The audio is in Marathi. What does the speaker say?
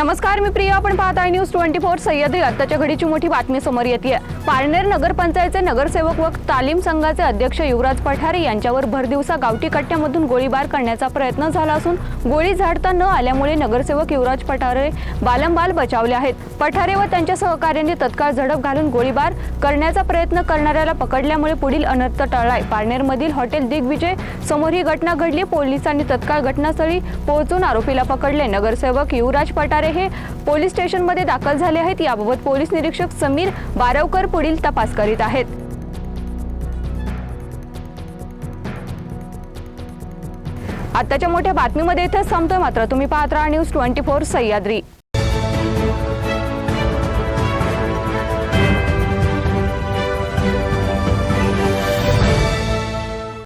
नमस्कार मी प्रिया. आपण पाहत आहे न्यूज ट्वेंटी फोर सह्याद्री. आत्ताच्या घडीची मोठी बातमी समोर येते पारनेर नगरपंचायतचे नगरसेवक व तालीम संघाचे अध्यक्ष युवराज पठारे यांच्यावर भरदिवसा गावठी कट्ट्यामधून गोळीबार करण्याचा प्रयत्न झाला असून गोळी झाडता न आल्यामुळे नगरसेवक युवराज पठारे बालंबाल बचावले आहेत. पठारे व त्यांच्या सहकार्यांनी तत्काळ झडप घालून गोळीबार करण्याचा प्रयत्न करणाऱ्याला पकडल्यामुळे पुढील अनर्थ टळलाय. पारनेरमधील हॉटेल दिग्विजय समोर ही घटना घडली. पोलिसांनी तत्काळ घटनास्थळी पोहोचून आरोपीला पकडले. नगरसेवक युवराज पठारे हे पोलीस स्टेशनमध्ये दाखल झाले आहेत. याबाबत पोलीस निरीक्षक समीर बारवकर पुढील तपास करीत आहेत. आताच्या मोठ्या बातमीमध्ये इथं संपतोय मात्र. तुम्ही पाहत राहा न्यूज ट्वेंटी फोर सह्याद्री.